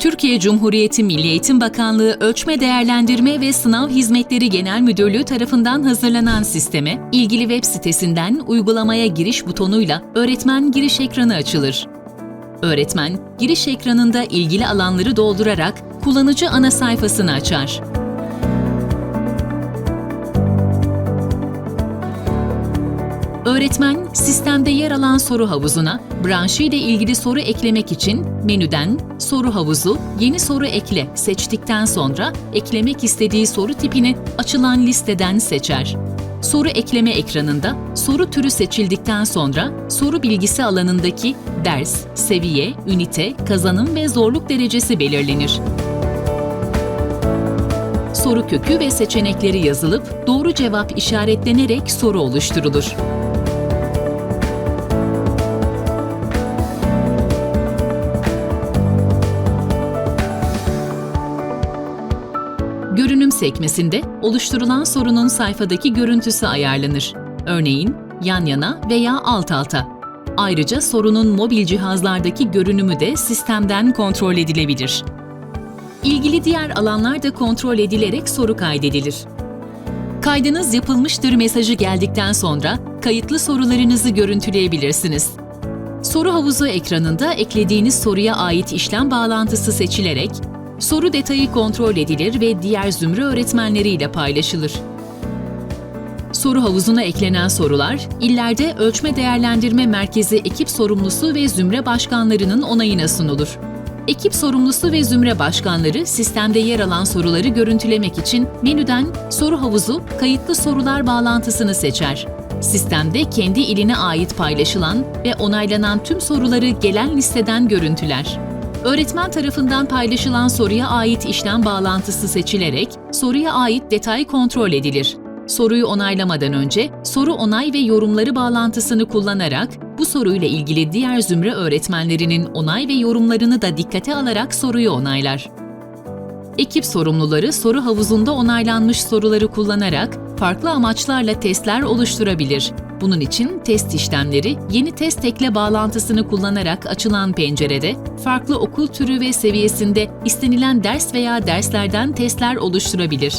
Türkiye Cumhuriyeti Milli Eğitim Bakanlığı Ölçme Değerlendirme ve Sınav Hizmetleri Genel Müdürlüğü tarafından hazırlanan sisteme, ilgili web sitesinden uygulamaya giriş butonuyla öğretmen giriş ekranı açılır. Öğretmen, giriş ekranında ilgili alanları doldurarak kullanıcı ana sayfasını açar. Öğretmen, sistemde yer alan soru havuzuna branşı ile ilgili soru eklemek için menüden soru havuzu, yeni soru ekle seçtikten sonra eklemek istediği soru tipini açılan listeden seçer. Soru ekleme ekranında soru türü seçildikten sonra soru bilgisi alanındaki ders, seviye, ünite, kazanım ve zorluk derecesi belirlenir. Soru kökü ve seçenekleri yazılıp doğru cevap işaretlenerek soru oluşturulur. Görünüm sekmesinde oluşturulan sorunun sayfadaki görüntüsü ayarlanır. Örneğin yan yana veya alt alta. Ayrıca sorunun mobil cihazlardaki görünümü de sistemden kontrol edilebilir. İlgili diğer alanlar da kontrol edilerek soru kaydedilir. Kaydınız yapılmıştır mesajı geldikten sonra kayıtlı sorularınızı görüntüleyebilirsiniz. Soru havuzu ekranında eklediğiniz soruya ait işlem bağlantısı seçilerek soru detayı kontrol edilir ve diğer zümre öğretmenleriyle paylaşılır. Soru havuzuna eklenen sorular, illerde Ölçme Değerlendirme Merkezi ekip sorumlusu ve zümre başkanlarının onayına sunulur. Ekip sorumlusu ve zümre başkanları sistemde yer alan soruları görüntülemek için menüden Soru havuzu kayıtlı sorular bağlantısını seçer. Sistemde kendi iline ait paylaşılan ve onaylanan tüm soruları gelen listeden görüntüler. Öğretmen tarafından paylaşılan soruya ait işlem bağlantısı seçilerek soruya ait detay kontrol edilir. Soruyu onaylamadan önce soru onay ve yorumları bağlantısını kullanarak bu soruyla ilgili diğer zümre öğretmenlerinin onay ve yorumlarını da dikkate alarak soruyu onaylar. Ekip sorumluları soru havuzunda onaylanmış soruları kullanarak farklı amaçlarla testler oluşturabilir. Bunun için test işlemleri yeni test ekle bağlantısını kullanarak açılan pencerede farklı okul türü ve seviyesinde istenilen ders veya derslerden testler oluşturabilir.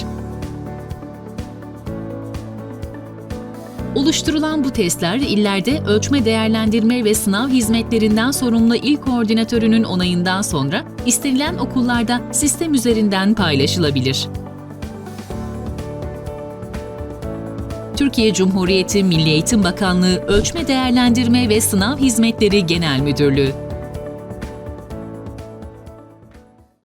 Oluşturulan bu testler illerde ölçme değerlendirme ve sınav hizmetlerinden sorumlu il koordinatörünün onayından sonra istenilen okullarda sistem üzerinden paylaşılabilir. Türkiye Cumhuriyeti Milli Eğitim Bakanlığı Ölçme Değerlendirme ve Sınav Hizmetleri Genel Müdürlüğü